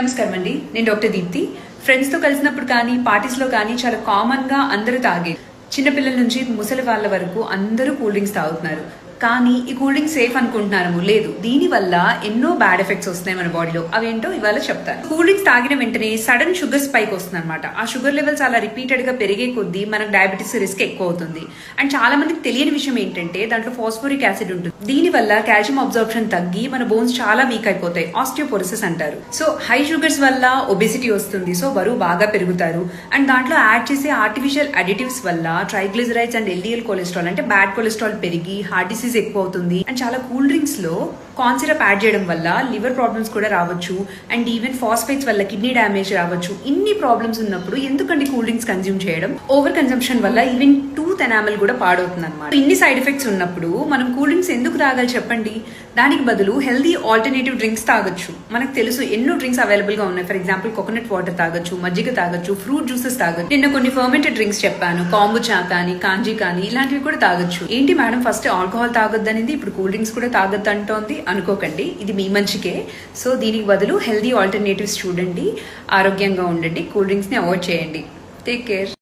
నమస్కారం అండి. నేను డాక్టర్ దీప్తి. ఫ్రెండ్స్తో కలిసినప్పుడు కానీ పార్టీస్లో కానీ చాలా కామన్గా అందరూ తాగే చిన్నపిల్లల నుంచి ముసలి వాళ్ళ వరకు అందరూ కూల్ డ్రింక్స్ తాగుతున్నారు. కానీ ఈ కూల్ డ్రింక్ సేఫ్ అనుకుంటున్నాము లేదు. దీనివల్ల ఎన్నో బ్యాడ్ ఎఫెక్ట్స్ వస్తున్నాయి మన బాడీలో. అవేంటో ఇవాళ చెప్తాను. కూల్ డ్రింక్స్ తాగిన వెంటనే సడన్ షుగర్ స్పైక్ వస్తుంది అనమాట ఆ షుగర్ లెవెల్స్ అలా రిపీటెడ్గా పెరిగే కొద్దీ మనకు డయాబెటీస్ రిస్క్ ఎక్కువ అవుతుంది. అండ్ చాలా మందికి తెలియని విషయం ఏంటంటే దాంట్లో ఫాస్ఫోరిక్ యాసిడ్ ఉంటుంది. దీని వల్ల కాల్షియం అబ్జార్ప్షన్ తగ్గి మన బోన్స్ చాలా వీక్ అయిపోతాయి. ఆస్టియోపోరిసిస్ అంటారు. సో హై షుగర్స్ వల్ల ఒబెసిటీ వస్తుంది. సో బరువు బాగా పెరుగుతారు. అండ్ దాంట్లో యాడ్ చేసే ఆర్టిఫిషియల్ అడిటివ్స్ వల్ల ట్రైగ్లిజరైడ్స్ అండ్ ఎల్డిఎల్ కొలెస్ట్రాల్ అంటే బ్యాడ్ కొలెస్ట్రాల్ పెరిగి హార్ట్ డిసీజ్ ఎక్కువ అవుతుంది అండ్ చాలా కూల్ డ్రింక్స్లో కార్న్ సిరప్ యాడ్ చేయడం వల్ల లివర్ ప్రాబ్లమ్స్ కూడా రావచ్చు. అండ్ ఈవెన్ ఫాస్ఫేట్స్ వల్ల కిడ్నీ డ్యామేజ్ రావచ్చు. ఇన్ని ప్రాబ్లమ్స్ ఉన్నప్పుడు ఎందుకండి కూల్ డ్రింక్స్ కన్జ్యూమ్ చేయడం? ఓవర్ కన్జంప్షన్ వల్ల ఈవెన్ టూ ఎనామల్ కూడా పాడవుతుంది అనమాట ఇన్ని సైడ్ ఎఫెక్ట్స్ ఉన్నప్పుడు మనం కూల్ డ్రింక్స్ ఎందుకు తాగాలి చెప్పండి? దానికి బదులు హెల్దీ ఆల్టర్నేటివ్ డ్రింక్స్ తాగొచ్చు. మనకు తెలుసు ఎన్నో డ్రింక్స్ అవైలబుల్గా ఉన్నాయి. ఫర్ ఎగ్జాంపుల్ కోకోనట్ వాటర్ తాగొచ్చు మజ్జిగ తాగొచ్చు ఫ్రూట్ జ్యూసెస్ తాగొచ్చు. నిన్న కొన్ని ఫర్మెంటెడ్ డ్రింక్స్ చెప్పాను. కాంబుచా కానీ కాంజీ కానీ ఇలాంటివి కూడా తాగొచ్చు. ఏంటి మేడం ఫస్ట్ ఆల్కహాల్ తాగొద్దు అనేది ఇప్పుడు కూల్ డ్రింక్స్ కూడా తాగొద్దు అంటోంది అనుకోకండి. ఇది మీ మంచికే. సో దీనికి బదులు హెల్దీ ఆల్టర్నేటివ్స్ చూడండి. ఆరోగ్యంగా ఉండండి. కూల్ డ్రింక్స్ని అవాయిడ్ చేయండి. Take care